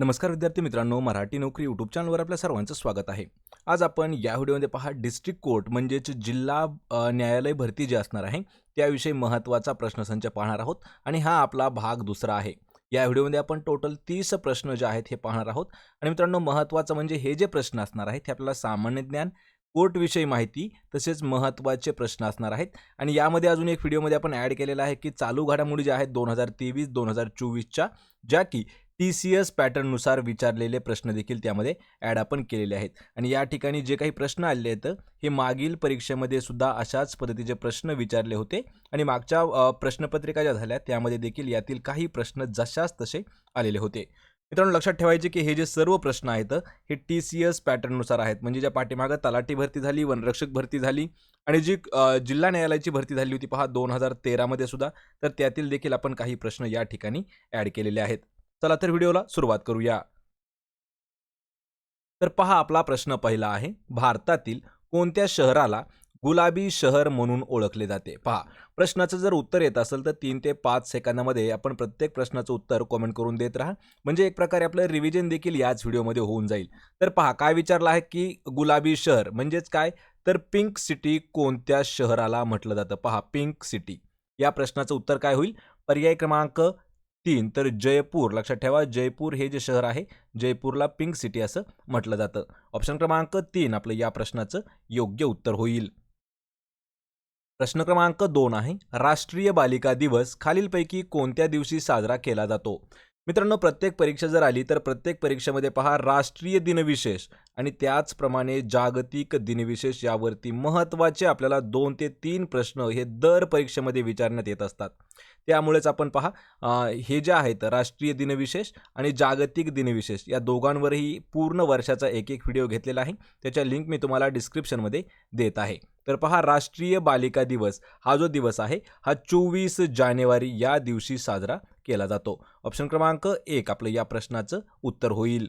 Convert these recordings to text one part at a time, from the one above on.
नमस्कार विद्यार्थी मित्रांनो मराठी नोकरी यूट्यूब चॅनलवर आपल्या सर्वांचं स्वागत आहे. आज आपण या व्हिडिओमध्ये पहा डिस्ट्रिक्ट कोर्ट म्हणजेच जिल्हा न्यायालय भरती जी असणार आहे त्याविषयी महत्त्वाचा प्रश्नसंच पाहणार आहोत आणि हा आपला भाग दुसरा आहे. या व्हिडिओमध्ये आपण टोटल तीस प्रश्न जे आहेत हे पाहणार आहोत. आणि मित्रांनो महत्त्वाचं म्हणजे हे जे प्रश्न असणार आहेत हे आपल्याला सामान्य ज्ञान कोर्टविषयी माहिती तसेच महत्त्वाचे प्रश्न असणार आहेत. आणि यामध्ये अजून एक व्हिडिओमध्ये आपण ॲड केलेला आहे की चालू घडामोडी ज्या आहेत दोन हजार तेवीस दोन हजार चोवीसच्या ज्या की टी सी एस पॅटर्ननुसार विचारलेले प्रश्न देखील त्यामध्ये ॲड आपण केलेले आहेत. आणि या ठिकाणी जे काही प्रश्न आलेले आहेत हे मागील परीक्षेमध्ये सुद्धा अशाच पद्धतीचे प्रश्न विचारले होते. आणि मागच्या प्रश्नपत्रिका ज्या झाल्या त्यामध्ये देखील यातील काही प्रश्न जशाच तसे आलेले होते. मित्रांनो लक्षात ठेवायचे की हे जे सर्व प्रश्न आहेत हे टी सी एस पॅटर्ननुसार आहेत. म्हणजे ज्या पाठीमागं तलाठी भरती झाली वनरक्षक भरती झाली आणि जी जिल्हा न्यायालयाची भरती झाली होती पहा दोन हजार तेरामध्ये सुद्धा. तर त्यातील देखील आपण काही प्रश्न या ठिकाणी ॲड केलेले आहेत. चला तर व्हिडिओला सुरुवात करूया. तर पहा आपला प्रश्न पहिला आहे. भारतातील कोणत्या शहराला गुलाबी शहर म्हणून ओळखले जाते? पहा प्रश्नाचं जर उत्तर येत असेल तर तीन ते पाच सेकंदामध्ये आपण प्रत्येक प्रश्नाचं उत्तर कॉमेंट करून देत राहा. म्हणजे एक प्रकारे आपलं रिव्हिजन देखील याच व्हिडिओमध्ये होऊन जाईल. तर पहा काय विचारलं आहे की गुलाबी शहर म्हणजेच काय? तर पिंक सिटी कोणत्या शहराला म्हटलं जातं? पहा पिंक सिटी. या प्रश्नाचं उत्तर काय होईल? पर्याय क्रमांक तीन. तर जयपूर लक्षात ठेवा जयपूर हे जे शहर आहे जयपूरला पिंक सिटी असं म्हटलं जातं. ऑप्शन क्रमांक तीन आपलं या प्रश्नाचं योग्य उत्तर होईल. प्रश्न क्रमांक दोन आहे राष्ट्रीय बालिका दिवस खालीलपैकी कोणत्या दिवशी साजरा केला जातो? मित्रांनो प्रत्येक परीक्षा जर आली तर प्रत्येक परीक्षेमध्ये पहा राष्ट्रीय दिनविशेष आणि त्याचप्रमाणे जागतिक दिनविशेष यावरती महत्त्वाचे आपल्याला दोन ते तीन प्रश्न हे दर परीक्षेमध्ये विचारण्यात येत असतात. त्यामुळेच आपण पहा हे जे आहेत राष्ट्रीय दिनविशेष आणि जागतिक दिनविशेष या दोघांवरही पूर्ण वर्षाचा एक एक व्हिडिओ घेतलेला आहे. त्याच्या लिंक मी तुम्हाला डिस्क्रिप्शनमध्ये देत आहे. तर पहा राष्ट्रीय बालिका दिवस हा जो दिवस आहे हा चोवीस जानेवारी या दिवशी साजरा केला जातो. ऑप्शन क्रमांक एक आपलं या प्रश्नाचं उत्तर होईल.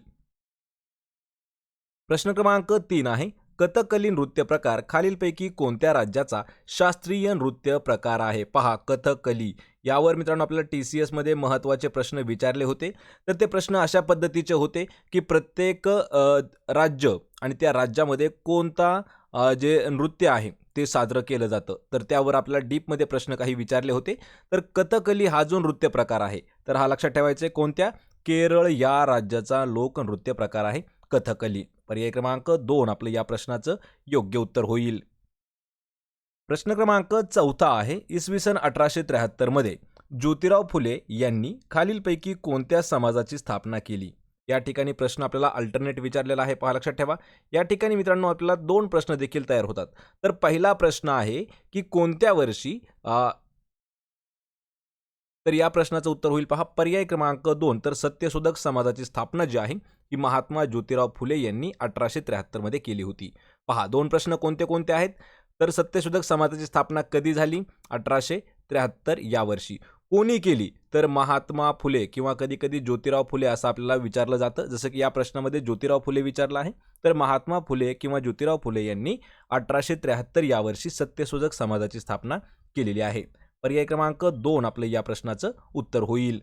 प्रश्न क्रमांक तीन आहे कथकली नृत्य प्रकार खालीलपैकी कोणत्या राज्याचा शास्त्रीय नृत्य प्रकार आहे? पहा कथकली. यावर मित्रांनो आपल्याला टी सी एसमध्ये महत्त्वाचे प्रश्न विचारले होते. तर ते प्रश्न अशा पद्धतीचे होते की प्रत्येक राज्य आणि त्या राज्यामध्ये कोणता जे नृत्य आहे ते साजरं केलं जातं. तर त्यावर आपल्याला डीपमध्ये प्रश्न काही विचारले होते. तर कथकली हा जो नृत्य प्रकार आहे तर हा लक्षात ठेवायचा आहे कोणत्या? केरळ या राज्याचा लोकनृत्य प्रकार आहे कथकली. पर्याय क्रमांक दोन आपलं या प्रश्नाचं योग्य उत्तर होईल. प्रश्न क्रमांक चौथा आहे इसवी सन अठराशे त्र्याहत्तरमध्ये ज्योतिराव फुले यांनी खालीलपैकी कोणत्या समाजाची स्थापना केली? या ठिकाणी प्रश्न आपल्याला अल्टरनेट विचारलेला आहे पहा लक्षात ठेवा. या ठिकाणी मित्रांनो आपल्याला दोन प्रश्न देखील तयार होतात. तर पहिला प्रश्न आहे की कोणत्या वर्षी आ, तर या प्रश्नाचं उत्तर होईल पहा. पर्याय क्रमांक दोन तर सत्यशोधक समाजाची स्थापना जी आहे ही महात्मा ज्योतिराव फुले यांनी अठराशे त्र्याहत्तरमध्ये केली होती. पहा दोन प्रश्न कोणते कोणते आहेत? तर सत्यशोधक समाजाची स्थापना कधी झाली? अठराशे त्र्याहत्तर या वर्षी. कोणी केली? तर महात्मा फुले किंवा कधी कधी ज्योतिराव फुले असं आपल्याला विचारलं जातं. जसं की या प्रश्नामध्ये ज्योतिराव फुले विचारलं आहे. तर महात्मा फुले किंवा ज्योतिराव फुले यांनी अठराशे त्र्याहत्तर या वर्षी सत्यशोधक समाजाची स्थापना केलेली आहे. पर्याय क्रमांक दोन आपलं या प्रश्नाचं उत्तर होईल.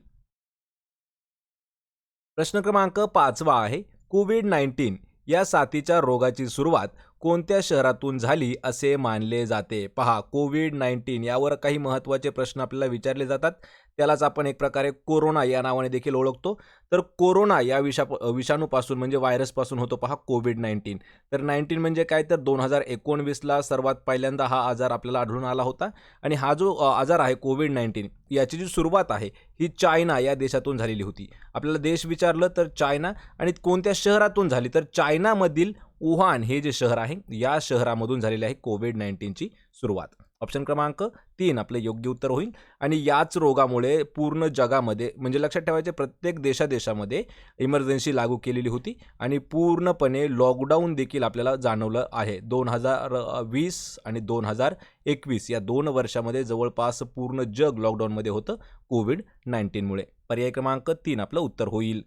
प्रश्न क्रमांक पाचवा आहे. कोविड नाईन्टीन या साथीच्या रोगाची सुरुवात कोणत्या शहरातून झाली असे मानले जाते? पहा कोविड नाईन्टीन यावर काही महत्त्वाचे प्रश्न आपल्याला विचारले जातात. त्यालाच आपण एक प्रकारे कोरोना या नावाने देखील ओळखतो. तर कोरोना या विषा विषाणूपासून म्हणजे व्हायरसपासून होतो पहा कोविड नाईन्टीन. तर नाईन्टीन म्हणजे काय? तर दोन हजार एकोणवीसला सर्वात पहिल्यांदा हा आजार आपल्याला आढळून आला होता. आणि हा जो आजार आहे कोविड नाईन्टीन याची जी सुरुवात आहे ही चायना या देशातून झालेली होती. आपल्याला देश विचारलं तर चायना आणि कोणत्या शहरातून झाली? तर चायनामधील वुहान हे जे शहर आहे या शहरामधून झालेली आहे कोविड नाईन्टीनची सुरुवात. ऑप्शन क्रमांक तीन आपले योग्य उत्तर होईल. आणि याच रोगामुळे पूर्ण जगामध्ये म्हणजे लक्षात ठेवायचे प्रत्येक देशादेशामध्ये इमर्जन्सी लागू केलेली होती आणि पूर्णपणे लॉकडाऊन देखील आपल्याला जाणवलं आहे. दोन हजार वीस आणि दोन हजार एकवीस या दोन वर्षामध्ये जवळपास पूर्ण जग लॉकडाऊनमध्ये होतं कोविड नाईन्टीनमुळे पर्याय क्रमांक तीन आपलं उत्तर होईल.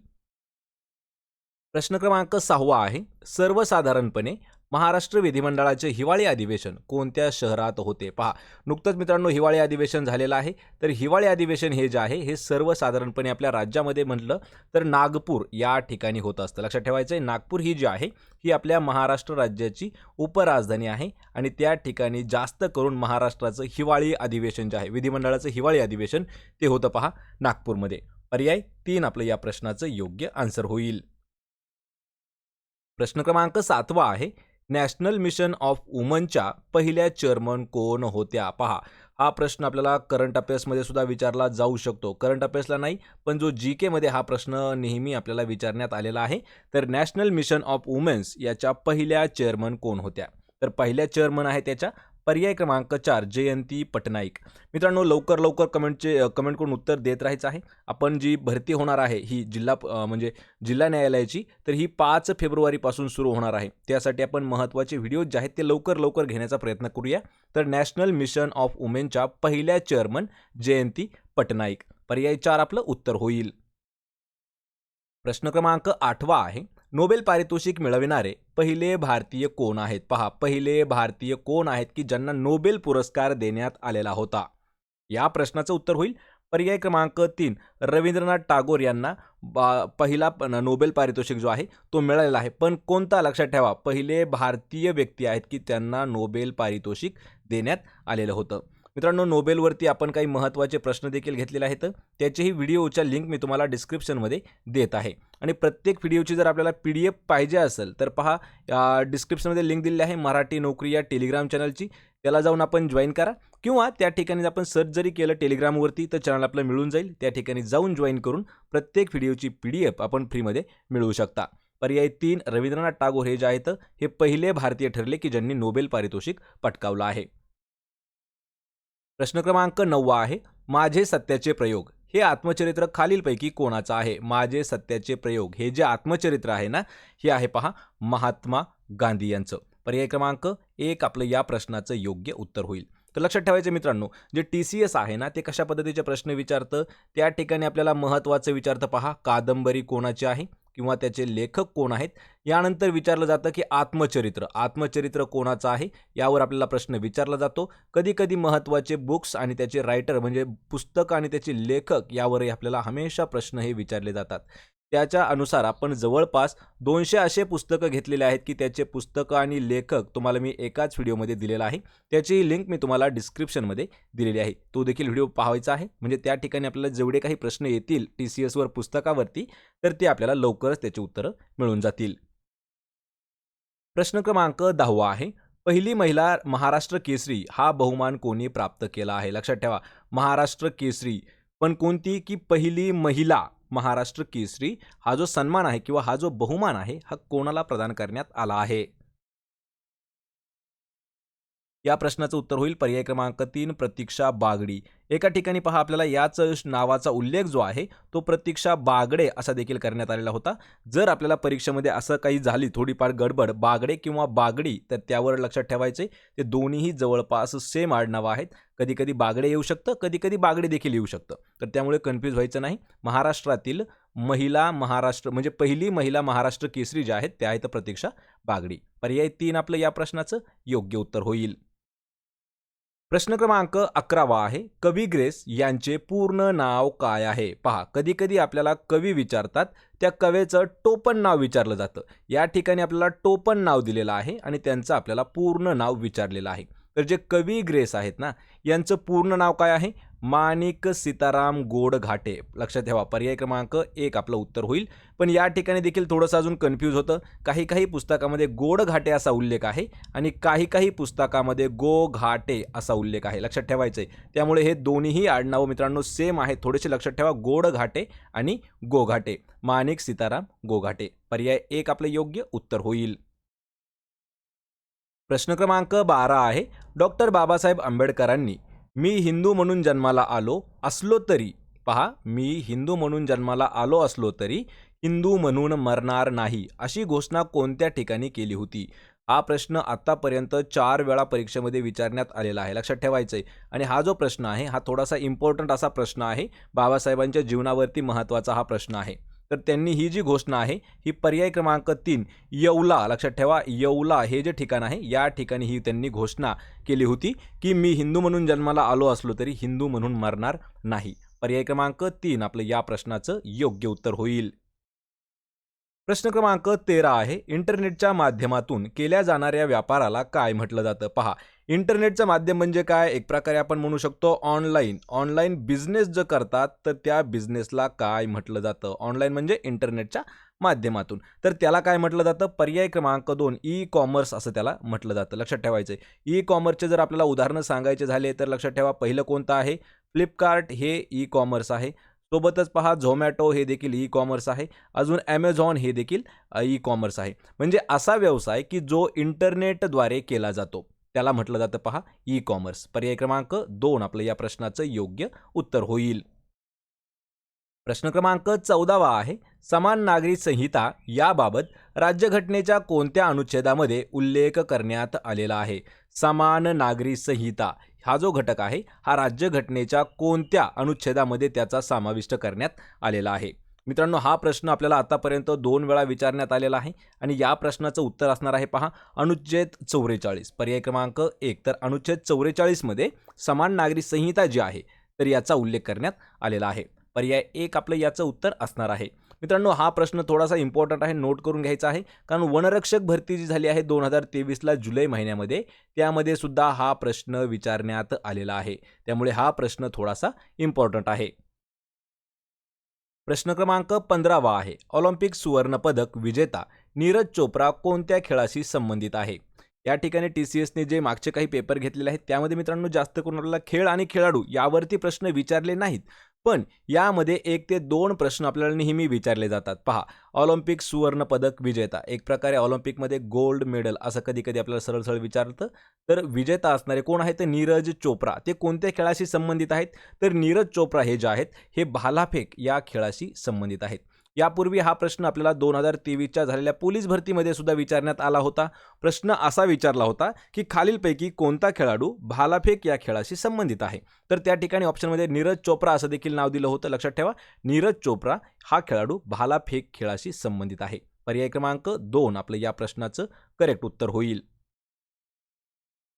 प्रश्न क्रमांक सहावा आहे सर्वसाधारणपणे महाराष्ट्र विधिमंडळाचे हिवाळी अधिवेशन कोणत्या शहरात होते? पहा नुकतंच मित्रांनो हिवाळी अधिवेशन झालेलं आहे. तर हिवाळी अधिवेशन हे जे आहे हे सर्वसाधारणपणे आपल्या राज्यामध्ये म्हटलं तर नागपूर या ठिकाणी होत असतं. लक्षात ठेवायचं आहे नागपूर ही जी आहे ही आपल्या महाराष्ट्र राज्याची उपराजधानी आहे आणि त्या ठिकाणी जास्त करून महाराष्ट्राचं हिवाळी अधिवेशन जे आहे विधिमंडळाचं हिवाळी अधिवेशन ते होतं पहा नागपूरमध्ये. पर्याय तीन आपलं या प्रश्नाचं योग्य आन्सर होईल. प्रश्न क्रमांक सातवा आहे. नॅशनल मिशन ऑफ वुमनच्या पहिल्या चेअरमन कोण होत्या? पहा हा प्रश्न आपल्याला करंट अफेअर्समध्ये सुद्धा विचारला जाऊ शकतो. करंट अफेअर्सला नाही पण जो जी केमध्ये हा प्रश्न नेहमी आपल्याला विचारण्यात आलेला आहे. तर नॅशनल मिशन ऑफ वुमेन्स याच्या पहिल्या चेअरमन कोण होत्या? तर पहिल्या चेअरमन आहे त्याच्या पर्याय क्रमांक चार जयंती पटनाईक. मित्रांनो लवकर लवकर कमेंटचे कमेंट करून उत्तर देत राहायचं आहे. आपण जी भरती होणार आहे ही जिल्हा म्हणजे जिल्हा न्यायालयाची तर ही पाच फेब्रुवारीपासून सुरू होणार आहे. त्यासाठी आपण महत्त्वाचे व्हिडिओ जे आहेत ते लवकर लवकर घेण्याचा प्रयत्न करूया. तर नॅशनल मिशन ऑफ वुमेनच्या पहिल्या चेअरमन जयंती पटनाईक. पर्याय चार आपलं उत्तर होईल. प्रश्न क्रमांक आठवा आहे. नोबेल पारितोषिक मिळविणारे पहिले भारतीय कोण आहेत? पहा पहिले भारतीय कोण आहेत की ज्यांना नोबेल पुरस्कार देण्यात आलेला होता? या प्रश्नाचं उत्तर होईल. पर्याय क्रमांक तीन रवींद्रनाथ टागोर यांना बा पहिला प- नोबेल पारितोषिक जो आहे तो मिळालेला आहे. पण कोणता लक्षात ठेवा पहिले भारतीय व्यक्ती आहेत की त्यांना नोबेल पारितोषिक देण्यात आलेलं होतं. मित्रांनो नोबेलवरती आपण काही महत्त्वाचे प्रश्न देखील घेतलेले आहेत. त्याचेही व्हिडिओच्या लिंक मी तुम्हाला डिस्क्रिप्शनमध्ये देत आहे. आणि प्रत्येक व्हिडिओची जर आपल्याला पी डी एफ पाहिजे असेल तर पहा डिस्क्रिप्शनमध्ये लिंक दिलेली आहे मराठी नोकरी या टेलिग्राम चॅनलची. त्याला जाऊन आपण जॉईन करा. किंवा त्या ठिकाणी आपण सर्च जरी केलं टेलिग्रामवरती तर चॅनल आपलं मिळून जाईल. त्या ठिकाणी जाऊन जॉईन करून प्रत्येक व्हिडिओची पी डी एफ आपण फ्रीमध्ये मिळवू शकता. पर्याय तीन रवींद्रनाथ टागोर हे जे आहेत हे पहिले भारतीय ठरले की ज्यांनी नोबेल पारितोषिक पटकावलं आहे. प्रश्न क्रमांक नववा आहे माझे सत्याचे प्रयोग. हे आत्मचरित्र खालीलपैकी कोणाचं आहे? माझे सत्याचे प्रयोग. हे जे आत्मचरित्र आहे ना हे आहे पहा महात्मा गांधी यांचं. पर्याय क्रमांक एक आपलं या प्रश्नाचं योग्य उत्तर होईल. तर लक्षात ठेवायचे मित्रांनो जे टी सी एस आहे ना ते कशा पद्धतीचे प्रश्न विचारतं? त्या ठिकाणी आपल्याला महत्त्वाचं विचारतं पहा कादंबरी कोणाची आहे? किंवा त्याचे लेखक कोण आहेत? यानंतर विचारलं जातं की आत्मचरित्र. आत्मचरित्र कोणाचं आहे? यावर आपल्याला प्रश्न विचारला जातो. कधी कधी महत्त्वाचे बुक्स आणि त्याचे रायटर म्हणजे पुस्तक आणि त्याचे लेखक यावरही आपल्याला हमेशा प्रश्न हे विचारले जातात. त्याच्या अनुसार आपण जवळपास दोनशे असे पुस्तकं घेतलेले आहेत की त्याचे पुस्तकं आणि लेखक तुम्हाला मी एकाच व्हिडिओमध्ये दिलेला आहे. त्याची लिंक मी तुम्हाला डिस्क्रिप्शनमध्ये दिलेली आहे. तो देखील व्हिडिओ पाहायचा आहे. म्हणजे त्या ठिकाणी आपल्याला जेवढे काही प्रश्न येतील टी सी एसवर पुस्तकावरती तर ते आपल्याला लवकरच त्याची उत्तरं मिळून जातील. प्रश्न क्रमांक दहावा आहे. पहिली महिला महाराष्ट्र केसरी हा बहुमान कोणी प्राप्त केला आहे? लक्षात ठेवा. महाराष्ट्र केसरी. पण कोणती की पहिली महिला महाराष्ट्र केसरी हा जो सन्मान आहे किंवा हा जो बहुमान आहे हा कोणाला प्रदान करण्यात आला आहे? या प्रश्नाचं उत्तर होईल. पर्याय क्रमांक तीन प्रतीक्षा बागडी. एका ठिकाणी पहा आपल्याला याच नावाचा उल्लेख जो आहे तो प्रतीक्षा बागडे असा देखील करण्यात आलेला होता. जर आपल्याला परीक्षेमध्ये असं काही झाली थोडीफार गडबड बागडे किंवा बागडी तर त्यावर लक्षात ठेवायचे ते दोन्हीही जवळपास सेम आडनावं आहेत. कधी कधी बागडे येऊ शकतं कधी कधी बागडे देखील येऊ शकतं. तर त्यामुळे कन्फ्यूज व्हायचं नाही. महाराष्ट्रातील महिला महाराष्ट्र म्हणजे पहिली महिला महाराष्ट्र केसरी ज्या आहेत त्या आहेत प्रतीक्षा बागडी. पर्याय तीन आपलं या प्रश्नाचं योग्य उत्तर होईल. प्रश्न क्रमांक अकरावा आहे. कवी ग्रेस यांचे पूर्ण नाव काय आहे? पहा कधी कधी आपल्याला कवी विचारतात त्या कवेचं टोपण नाव विचारलं जातं. या ठिकाणी आपल्याला टोपण नाव दिलेलं आहे आणि त्यांचं आपल्याला पूर्ण नाव विचारलेलं आहे. तर जे कवी ग्रेस आहेत ना यांचं पूर्ण नाव काय आहे? माणिक सीताराम गोड घाटे लक्षात ठेवा पर्याय क्रमांक एक आपलं उत्तर होईल. पण या ठिकाणी देखील थोडंसं अजून कन्फ्यूज होतं. काही काही पुस्तकामध्ये गोड घाटे असा उल्लेख आहे आणि काही काही पुस्तकामध्ये गो घाटे असा उल्लेख आहे. लक्षात ठेवायचं आहे त्यामुळे हे दोन्हीही आडनावं मित्रांनो सेम आहे थोडेसे लक्षात ठेवा गोड घाटे आणि गोघाटे. माणिक सीताराम गोघाटे. पर्याय एक आपलं योग्य उत्तर होईल. प्रश्न क्रमांक बारा आहे. डॉक्टर बाबासाहेब आंबेडकरांनी मी हिंदू म्हणून जन्माला आलो असलो तरी पहा मी हिंदू म्हणून जन्माला आलो असलो तरी हिंदू म्हणून मरणार नाही अशी घोषणा कोणत्या ठिकाणी केली होती? हा प्रश्न आत्तापर्यंत चार वेळा परीक्षेमध्ये विचारण्यात आलेला आहे. लक्षात ठेवायचं आहे आणि हा जो प्रश्न आहे हा थोडासा इम्पॉर्टंट असा प्रश्न आहे. बाबासाहेबांच्या जीवनावरती महत्त्वाचा हा प्रश्न आहे. तर त्यांनी ही जी घोषणा आहे ही पर्याय क्रमांक तीन येवला लक्षात ठेवा येवला हे जे ठिकाण आहे या ठिकाणी ही त्यांनी घोषणा केली होती की मी हिंदू म्हणून जन्माला आलो असलो तरी हिंदू म्हणून मरणार नाही. पर्याय क्रमांक तीन आपलं या प्रश्नाचं योग्य उत्तर होईल. प्रश्न क्रमांक तेरा आहे इंटरनेटच्या माध्यमातून केल्या जाणाऱ्या व्यापाराला काय म्हटलं जातं? पहा इंटरनेटचं माध्यम म्हणजे काय? एक प्रकारे आपण म्हणू शकतो ऑनलाईन. ऑनलाईन बिझनेस जर करतात तर त्या बिझनेसला काय म्हटलं जातं? ऑनलाईन म्हणजे इंटरनेटच्या माध्यमातून. तर त्याला काय म्हटलं जातं? पर्याय क्रमांक दोन ई कॉमर्स असं त्याला म्हटलं जातं. लक्षात ठेवायचं ई कॉमर्सचे जर आपल्याला उदाहरणं सांगायचे झाले तर लक्षात ठेवा पहिलं कोणतं आहे? फ्लिपकार्ट हे ई कॉमर्स आहे. सोबतच पहा झोमॅटो हे देखील ई कॉमर्स आहे. अजून ॲमेझॉन हे देखील ई कॉमर्स आहे. म्हणजे असा व्यवसाय की जो इंटरनेटद्वारे केला जातो. त्याला म्हटलं जातं पहा ई कॉमर्स पर्याय क्रमांक दोन आपलं या प्रश्नाचं योग्य उत्तर होईल. प्रश्न क्रमांक चौदावा आहे समान नागरी संहिता याबाबत राज्यघटनेच्या कोणत्या अनुच्छेदामध्ये उल्लेख करण्यात आलेला आहे? समान नागरी संहिता हा जो घटक आहे हा राज्यघटनेच्या कोणत्या अनुच्छेदामध्ये त्याचा समाविष्ट करण्यात आलेला आहे? मित्रांनो हा प्रश्न आपल्याला आतापर्यंत दोन वेळा विचारण्यात आलेला आहे आणि या प्रश्नाचं उत्तर असणार आहे पहा अनुच्छेद चौवेचाळीस. पर्याय क्रमांक एक. तर अनुच्छेद चौवेचाळीसमध्ये समान नागरी संहिता जी आहे तर याचा उल्लेख करण्यात आलेला आहे. पर्याय एक आपलं याचं उत्तर असणार आहे. मित्रांनो हा प्रश्न थोडासा इम्पॉर्टंट आहे नोट करून घ्यायचा आहे. कारण वनरक्षक भरती जी झाली आहे दोन हजार तेवीसला जुलै महिन्यामध्ये त्यामध्ये सुद्धा हा प्रश्न विचारण्यात आलेला आहे. त्यामुळे हा प्रश्न थोडासा इम्पॉर्टंट आहे. प्रश्न क्रमांक पंधरावा आहे. ऑलिम्पिक सुवर्णपदक विजेता नीरज चोप्रा कोणत्या खेळाशी संबंधित आहे? या ठिकाणी टी सी एसने जे मागचे काही पेपर घेतलेले आहेत त्यामध्ये मित्रांनो जास्त करून आपल्याला खेळ आणि खेळाडू यावरती प्रश्न विचारले नाहीत. पण यामध्ये एक ते दोन प्रश्न आपल्याला नेहमी विचारले जातात. पहा ऑलिम्पिक सुवर्ण पदक विजेता एक प्रकारे ऑलिम्पिकमध्ये गोल्ड मेडल असं कधी कधी आपल्याला सरळ सरळ विचारतं. तर विजेता असणारे कोण आहेत? तर नीरज चोप्रा. ते कोणत्या खेळाशी संबंधित आहेत? तर नीरज चोप्रा हे जे आहेत हे भालाफेक या खेळाशी संबंधित आहेत. यापूर्वी हा प्रश्न आपल्याला दोन हजार तेवीसच्या झालेल्या पोलीस भरतीमध्ये सुद्धा विचारण्यात आला होता. प्रश्न असा विचारला होता की खालीलपैकी कोणता खेळाडू भालाफेक या खेळाशी संबंधित आहे? तर त्या ठिकाणी ऑप्शनमध्ये नीरज चोप्रा असं देखील नाव दिलं होतं. लक्षात ठेवा नीरज चोप्रा हा खेळाडू भालाफेक खेळाशी संबंधित आहे. पर्याय क्रमांक दोन आपलं या प्रश्नाचं करेक्ट उत्तर होईल.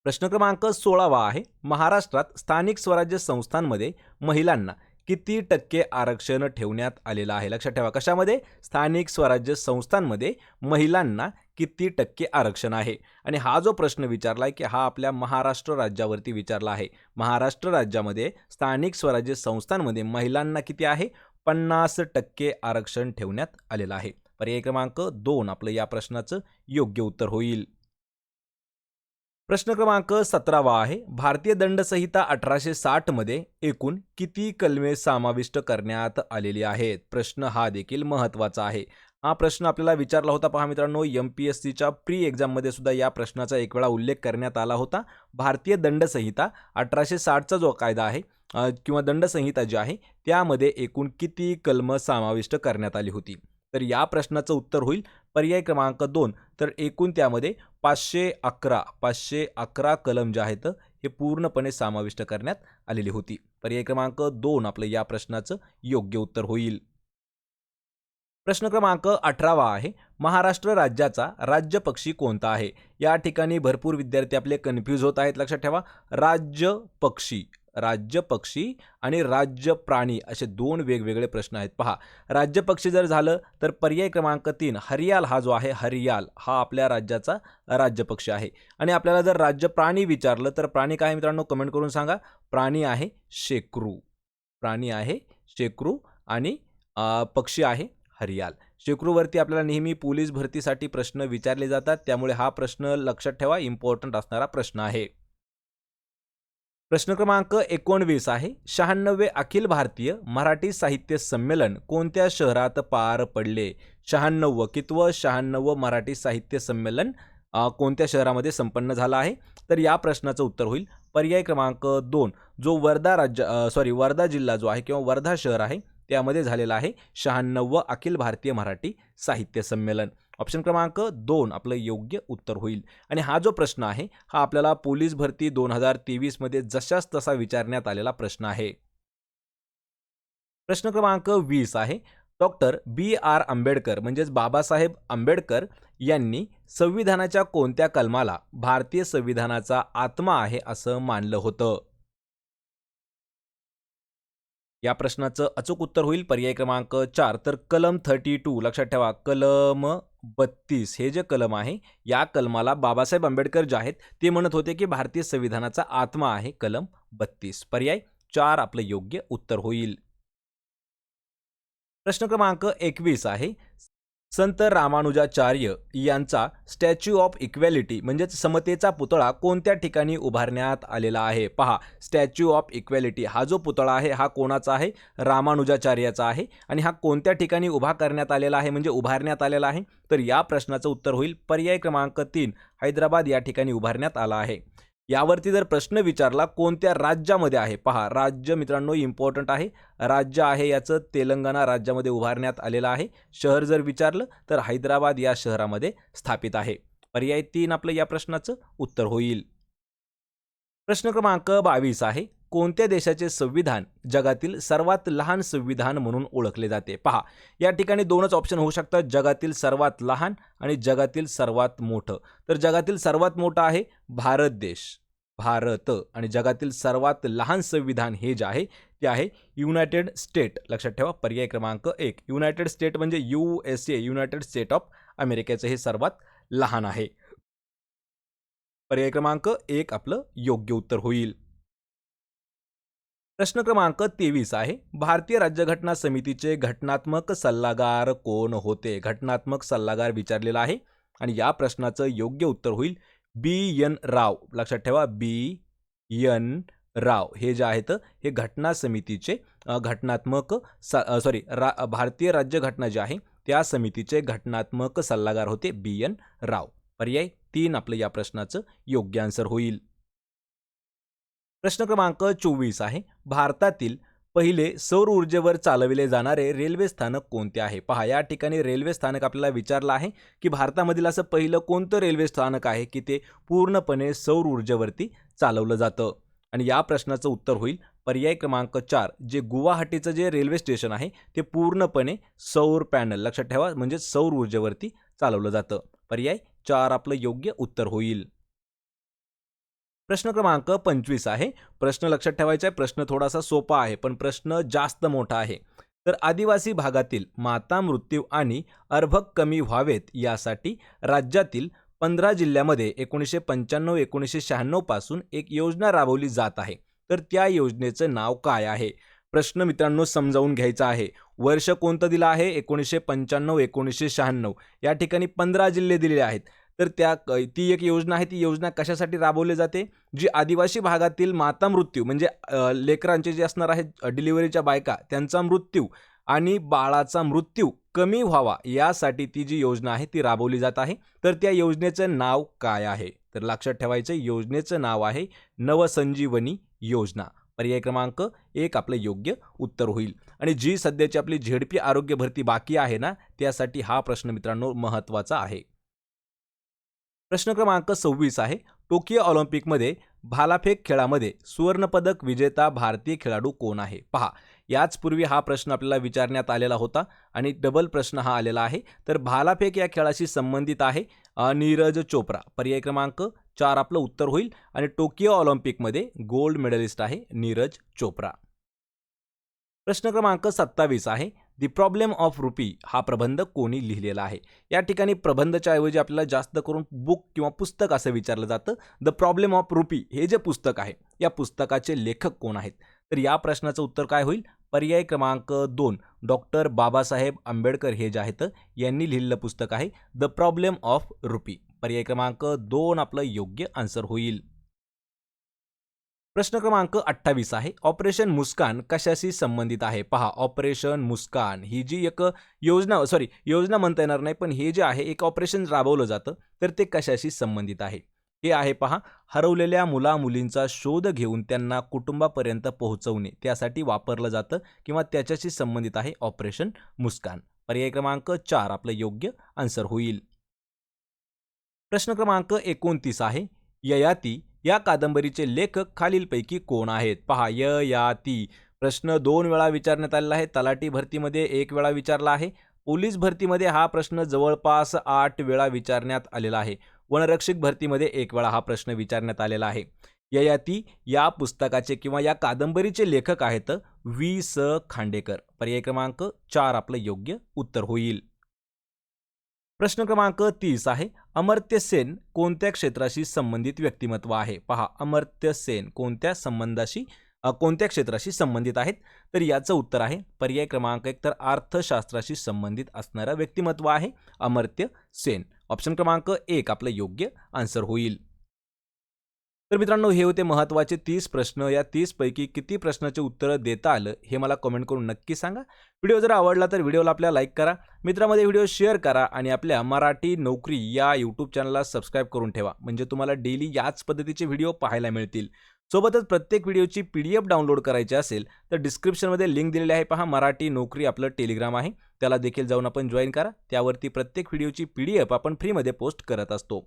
प्रश्न क्रमांक सोळावा आहे. महाराष्ट्रात स्थानिक स्वराज्य संस्थांमध्ये महिलांना किती टक्के आरक्षण ठेवण्यात आलेलं आहे? लक्षात ठेवा कशामध्ये? स्थानिक स्वराज्य संस्थांमध्ये महिलांना किती टक्के आरक्षण आहे? आणि हा जो प्रश्न विचारला आहे की हा आपल्या महाराष्ट्र राज्यावरती विचारला आहे. महाराष्ट्र राज्यामध्ये स्थानिक स्वराज्य संस्थांमध्ये महिलांना किती आहे? पन्नास टक्के आरक्षण ठेवण्यात आलेलं आहे. पर्याय क्रमांक दोन आपलं या प्रश्नाचं योग्य उत्तर होईल. प्रश्न क्रमांक सतरावा आहे. भारतीय दंडसंहिता अठराशे साठमध्ये एकूण किती कलमे समाविष्ट करण्यात आलेली आहेत? प्रश्न हा देखील महत्त्वाचा आहे. हा प्रश्न आपल्याला विचारला होता पहा मित्रांनो. एम पी एस सीच्या प्री एक्झाममध्ये सुद्धा या प्रश्नाचा एक वेळा उल्लेख करण्यात आला होता. भारतीय दंडसंहिता अठराशे साठचा जो कायदा आहे किंवा दंडसंहिता जी आहे त्यामध्ये एकूण किती कलमं समाविष्ट करण्यात आली होती? तर या प्रश्नाचं उत्तर होईल. पर्याय क्रमांक दोन. तर एकूण त्यामध्ये पाचशे अकरा पाचशे अकरा कलम जे आहेत हे पूर्णपणे समाविष्ट करण्यात आलेली होती. पर्याय क्रमांक दोन आपलं या प्रश्नाचं योग्य उत्तर होईल. प्रश्न क्रमांक अठरावा आहे. महाराष्ट्र राज्याचा राज्य पक्षी कोणता आहे? या ठिकाणी भरपूर विद्यार्थी आपले कन्फ्यूज होत आहेत लक्षात ठेवा. राज्य पक्षी राज्य पक्षी आणि राज्य प्राणी असे दोन वेगवेगळे प्रश्न आहेत. पहा राज्य पक्षी जर झालं तर पर्याय क्रमांक तीन हरियाल हा जो आहे हरियाल हा आपल्या राज्याचा राज्य पक्षी आहे. आणि आपल्याला जर राज्य प्राणी विचारलं तर प्राणी काय मित्रांनो? कमेंट करून सांगा. प्राणी आहे शेकरू. प्राणी आहे शेक्रू आणि पक्षी आहे हरियाल. शेक्रूवरती आपल्याला नेहमी पोलीस भरतीसाठी प्रश्न विचारले जातात. त्यामुळे हा प्रश्न लक्षात ठेवा. इम्पॉर्टंट असणारा प्रश्न आहे. प्रश्न क्रमांक एकोणवीस आहे. शहाण्णवे अखिल भारतीय मराठी साहित्य संमेलन कोणत्या शहरात पार पडले? शहाण्णव कितवं शहाण्णव मराठी साहित्य संमेलन कोणत्या शहरामध्ये संपन्न झालं आहे? तर या प्रश्नाचं उत्तर होईल. पर्याय क्रमांक दोन जो वर्धा राज्य सॉरी वर्धा जिल्हा जो आहे किंवा वर्धा शहर आहे त्यामध्ये झालेला आहे. शहाण्णव अखिल भारतीय मराठी साहित्य संमेलन. ऑप्शन क्रमांक दोन आपलं योग्य उत्तर होईल. आणि हा जो प्रश्न आहे हा आपल्याला पोलीस भरती दोन हजार तेवीसमध्ये जशाच तसा विचारण्यात आलेला प्रश्न आहे. प्रश्न क्रमांक वीस आहे. डॉक्टर बी आर आंबेडकर म्हणजेच बाबासाहेब आंबेडकर यांनी संविधानाच्या कोणत्या कलमाला भारतीय संविधानाचा आत्मा आहे असं मानलं होतं? या प्रश्नाचं अचूक उत्तर होईल. पर्याय क्रमांक चार. तर कलम थर्टी टू लक्षात ठेवा. कलम बत्तीस. हे जे कलम आहे या कलमाला बाबासाहेब आंबेडकर जे आहेत ते म्हणत होते की भारतीय संविधानाचा आत्मा आहे कलम बत्तीस. पर्याय चार आपलं योग्य उत्तर होईल. प्रश्न क्रमांक एकवीस आहे. संत रामानुजाचार्य यांचा स्टॅच्यू ऑफ इक्वॅलिटी म्हणजेच समतेचा पुतळा कोणत्या ठिकाणी उभारण्यात आलेला आहे? पहा स्टॅच्यू ऑफ इक्वॅलिटी हा जो पुतळा आहे हा कोणाचा आहे? रामानुजाचार्याचा आहे. आणि हा कोणत्या ठिकाणी उभा करण्यात आलेला आहे? म्हणजे उभारण्यात आलेला आहे? तर या प्रश्नाचं उत्तर होईल पर्याय क्रमांक तीन हैदराबाद या ठिकाणी उभारण्यात आला आहे. यावरती जर प्रश्न विचारला कोणत्या राज्यामध्ये आहे? पहा राज्य मित्रांनो इम्पॉर्टंट आहे. राज्य आहे याचं तेलंगणा राज्यामध्ये उभारण्यात आलेलं आहे. शहर जर विचारलं तर हैदराबाद या शहरामध्ये स्थापित आहे. पर्याय तीन आपलं या प्रश्नाचं उत्तर होईल. प्रश्न क्रमांक बावीस आहे. कोणत्या देशाचे संविधान जगातील सर्वात लहान संविधान म्हणून ओळखले जाते? पहा या ठिकाणी दोनच ऑप्शन होऊ शकतात. जगातील सर्वात लहान आणि जगातील सर्वात मोठं. तर जगातील सर्वात मोठं आहे भारत देश. भारत आणि जगातील सर्वात लहान संविधान हे जे आहे ते आहे युनायटेड स्टेट लक्षात ठेवा पर्याय क्रमांक एक. युनायटेड स्टेट म्हणजे U S A united state of अमेरिकेचं हे सर्वात लहान आहे. पर्याय क्रमांक एक आपलं योग्य उत्तर होईल. प्रश्न क्रमांक तेवीस आहे. भारतीय राज्यघटना समितीचे घटनात्मक सल्लागार कोण होते? घटनात्मक सल्लागार विचारलेला आहे आणि या प्रश्नाचं योग्य उत्तर होईल बी एन राव. लक्षात ठेवा बी एन राव. हे जे आहेत हे घटना समितीचे घटनात्मक स सॉरी रा भारतीय राज्यघटना जी आहे त्या समितीचे घटनात्मक सल्लागार होते बी एन राव. पर्याय तीन आपलं या प्रश्नाचं योग्य आन्सर होईल. प्रश्न क्रमांक चोवीस आहे. भारतातील पहिले सौर ऊर्जेवर चालविले जाणारे रेल्वे स्थानक कोणते आहे? पहा या ठिकाणी रेल्वे स्थानक आपल्याला विचारलं आहे की भारतामधील असं पहिलं कोणतं रेल्वे स्थानक आहे की ते पूर्णपणे सौर ऊर्जेवरती चालवलं जातं? आणि या प्रश्नाचं उत्तर होईल पर्याय क्रमांक चार जे गुवाहाटीचं जे रेल्वे स्टेशन आहे ते पूर्णपणे सौर पॅनल लक्षात ठेवा म्हणजे सौर ऊर्जेवरती चालवलं जातं. पर्याय चार आपलं योग्य उत्तर होईल. प्रश्न क्रमांक पंचवीस आहे. प्रश्न लक्षात ठेवायचा आहे. प्रश्न थोडासा सोपा आहे पण प्रश्न जास्त मोठा आहे. तर आदिवासी भागातील माता मृत्यू आणि अर्भक कमी व्हावेत यासाठी राज्यातील पंधरा जिल्ह्यामध्ये एकोणीसशे पंच्याण्णव एकोणीसशे शहाण्णवपासून एक योजना राबवली जात आहे. तर त्या योजनेचं नाव काय आहे? प्रश्न मित्रांनो समजावून घ्यायचा आहे. वर्ष कोणतं दिलं आहे? एकोणीसशे पंच्याण्णव एकोणीसशे शहाण्णव. या ठिकाणी पंधरा जिल्हे दिलेले आहेत. तर त्या ती एक योजना आहे ती योजना कशासाठी राबवली जाते? जी आदिवासी भागातील माता मृत्यू म्हणजे लेकरांचे जे असणार आहेत डिलिव्हरीच्या बायका त्यांचा मृत्यू आणि बाळाचा मृत्यू कमी व्हावा यासाठी ती जी योजना आहे ती राबवली जात आहे. तर त्या योजनेचं नाव काय आहे? तर लक्षात ठेवायचं योजनेचं नाव आहे नवसंजीवनी योजना. पर्याय क्रमांक एक आपलं योग्य उत्तर होईल. आणि जी सध्याची आपली झेडपी आरोग्य भरती बाकी आहे ना त्यासाठी हा प्रश्न मित्रांनो महत्त्वाचा आहे. प्रश्न क्रमांक सव्वीस आहे. टोकियो ऑलिम्पिकमध्ये भालाफेक खेळामध्ये सुवर्णपदक विजेता भारतीय खेळाडू कोण आहे? पहा याचपूर्वी हा प्रश्न आपल्याला विचारण्यात आलेला होता आणि डबल प्रश्न हा आलेला आहे. तर भालाफेक या खेळाशी संबंधित आहे नीरज चोप्रा. पर्याय क्रमांक चार आपलं उत्तर होईल आणि टोकियो ऑलिम्पिकमध्ये गोल्ड मेडलिस्ट आहे नीरज चोप्रा. प्रश्न क्रमांक सत्तावीस आहे. दी प्रॉब्लेम ऑफ रुपी हा प्रबंध कोणी लिहिलेला आहे? या ठिकाणी प्रबंधच्या ऐवजी आपल्याला जास्त करून बुक किंवा पुस्तक असं विचारलं जातं. द प्रॉब्लेम ऑफ रुपी हे जे पुस्तक आहे या पुस्तकाचे लेखक कोण आहेत? तर या प्रश्नाचं उत्तर काय होईल? पर्याय क्रमांक दोन डॉक्टर बाबासाहेब आंबेडकर हे जे आहेत यांनी लिहिलेलं पुस्तक आहे द प्रॉब्लेम ऑफ रुपी पर्याय क्रमांक दोन आपलं योग्य आन्सर होईल. प्रश्न क्रमांक अठ्ठावीस आहे. ऑपरेशन मुस्कान कशाशी संबंधित आहे? पहा ऑपरेशन मुस्कान. ही जी एक योजना सॉरी योजना म्हणता येणार नाही पण हे जे आहे एक ऑपरेशन राबवलं जातं तर ते कशाशी संबंधित आहे? हे आहे पहा हरवलेल्या मुला मुलींचा शोध घेऊन त्यांना कुटुंबापर्यंत पोहोचवणे. त्यासाठी वापरलं जातं किंवा त्याच्याशी संबंधित आहे ऑपरेशन मुस्कान. पर्याय क्रमांक चार आपलं योग्य आन्सर होईल. प्रश्न क्रमांक एकोणतीस आहे. ययाती या कादंबरीचे लेखक खालीलपैकी कोण आहेत? पहा य या ती. प्रश्न दोन वेळा विचारण्यात आलेला आहे. तलाठी भरतीमध्ये एक वेळा विचारला आहे. पोलीस भरतीमध्ये हा प्रश्न जवळपास आठ वेळा विचारण्यात आलेला आहे. वनरक्षक भरतीमध्ये एक वेळा हा प्रश्न विचारण्यात आलेला आहे. ययाती या पुस्तकाचे किंवा या कादंबरीचे लेखक आहेत वी स. खांडेकर. पर्याय क्रमांक चार आपलं योग्य उत्तर होईल. प्रश्न क्रमांक तीस आहे. अमर्त्य सेन कोणत्या क्षेत्राशी संबंधित व्यक्तिमत्व आहे? पहा अमर्त्य सेन कोणत्या संबंधाशी कोणत्या क्षेत्राशी संबंधित आहेत? तर याचं उत्तर आहे पर्याय क्रमांक एक तर अर्थशास्त्राशी संबंधित असणारं व्यक्तिमत्व आहे अमर्त्य सेन. ऑप्शन क्रमांक एक आपलं योग्य आन्सर होईल. तर मित्रांनो हे होते महत्त्वाचे तीस प्रश्न. या तीसपैकी किती प्रश्नाचे उत्तरं देता आलं हे मला कमेंट करून नक्की सांगा. व्हिडिओ जर आवडला तर व्हिडिओला आपल्या लाईक करा. मित्रामध्ये व्हिडिओ शेअर करा आणि आपल्या मराठी नोकरी या यूट्यूब चॅनलला सबस्क्राईब करून ठेवा. म्हणजे तुम्हाला डेली याच पद्धतीचे व्हिडिओ पाहायला मिळतील. सोबतच प्रत्येक व्हिडिओची पी डी एफ डाउनलोड करायची असेल तर डिस्क्रिप्शनमध्ये लिंक दिलेली आहे पहा. मराठी नोकरी आपलं टेलिग्राम आहे. त्याला देखील जाऊन आपण जॉईन करा. त्यावरती प्रत्येक व्हिडिओची पी डी एफ आपण फ्रीमध्ये पोस्ट करत असतो.